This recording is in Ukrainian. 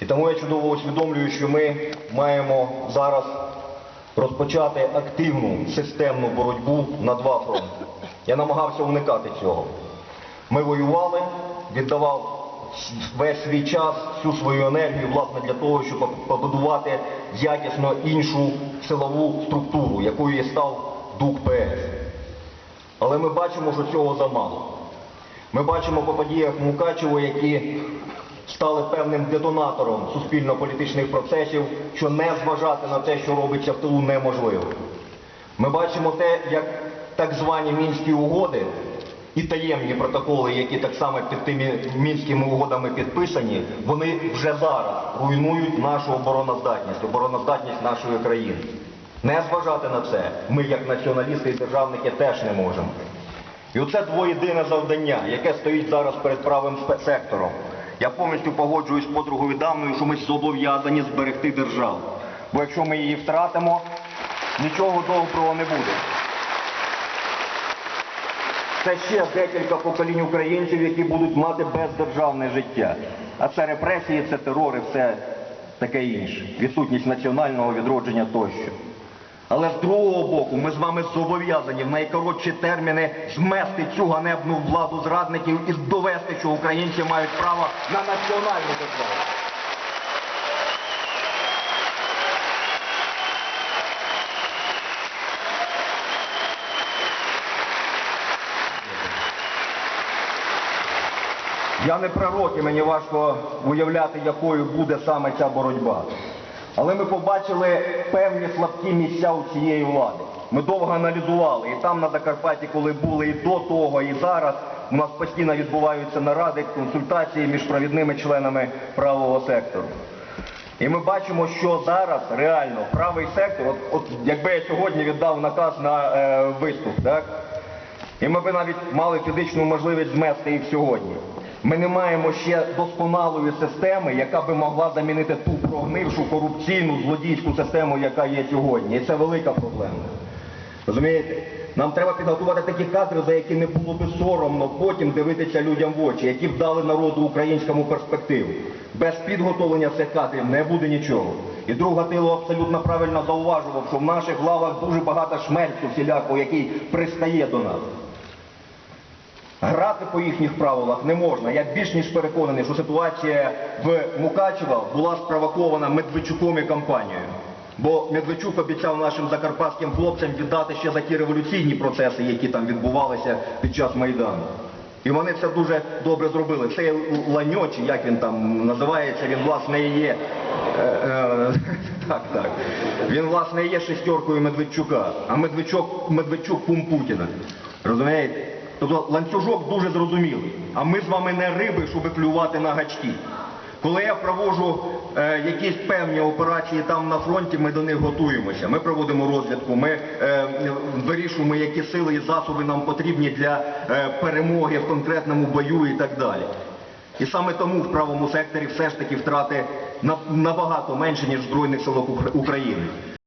І тому я чудово усвідомлюю, що ми маємо зараз розпочати активну системну боротьбу на два фронти. Я намагався уникати цього. Ми воювали, віддавав весь свій час, всю свою енергію, власне, для того, щоб побудувати якісно іншу силову структуру, якою і став ДУК ПС. Але ми бачимо, що цього замало. Ми бачимо по подіях Мукачево, які стали певним детонатором суспільно-політичних процесів, що не зважати на те, що робиться в тилу, неможливо. Ми бачимо те, як так звані мінські угоди і таємні протоколи, які так само під тими мінськими угодами підписані, вони вже зараз руйнують нашу обороноздатність, обороноздатність нашої країни. Не зважати на це ми, як націоналісти і державники, теж не можемо. І оце двоєдине завдання, яке стоїть зараз перед правим спецсектором. Я повністю погоджуюсь з подругою давною, що ми зобов'язані зберегти державу. Бо якщо ми її втратимо, нічого доброго не буде. Це ще декілька поколінь українців, які будуть мати бездержавне життя. А це репресії, це терор і все таке інше. Відсутність національного відродження тощо. Але з другого боку, ми з вами зобов'язані в найкоротші терміни змести цю ганебну владу зрадників і довести, що українці мають право на національну державу. Я не пророк і мені важко уявляти, якою буде саме ця боротьба. Але ми побачили певні слабкі місця у цієї влади. Ми довго аналізували і там на Закарпатті, коли були, і до того, і зараз. У нас постійно відбуваються наради, консультації між провідними членами правого сектору. І ми бачимо, що зараз реально правий сектор, от, от якби я сьогодні віддав наказ на е, виступ, так? І ми би навіть мали фізичну можливість змести їх сьогодні. Ми не маємо ще досконалої системи, яка би могла замінити ту прогнившу корупційну злодійську систему, яка є сьогодні. І це велика проблема. Розумієте? Нам треба підготувати такі кадри, за які не було би соромно потім дивитися людям в очі, які б дали народу українському перспективу. Без підготовлення цих кадрів не буде нічого. І друга тило абсолютно правильно зауважував, що в наших главах дуже багато шмерцю всілякого, який пристає до нас. Грати по їхніх правилах не можна. Я більш ніж переконаний, що ситуація в Мукачево була спровокована Медведчуком і компанією. Бо Медведчук обіцяв нашим закарпатським хлопцям віддати ще за ті революційні процеси, які там відбувалися під час Майдану. І вони це дуже добре зробили. Цей ланьо, чи як він там називається, він власне є. е, е, так, так. Він власне є шестеркою Медведчука, а Медведчук, Медведчук кум Путіна. Розумієте? Тобто ланцюжок дуже зрозумілий. А ми з вами не риби, щоб клювати на гачки. Коли я проводжу е, якісь певні операції там на фронті, ми до них готуємося. Ми проводимо розвідку, ми е, вирішуємо, які сили і засоби нам потрібні для е, перемоги в конкретному бою і так далі. І саме тому в правому секторі все ж таки втрати набагато менше, ніж в Збройних силах України.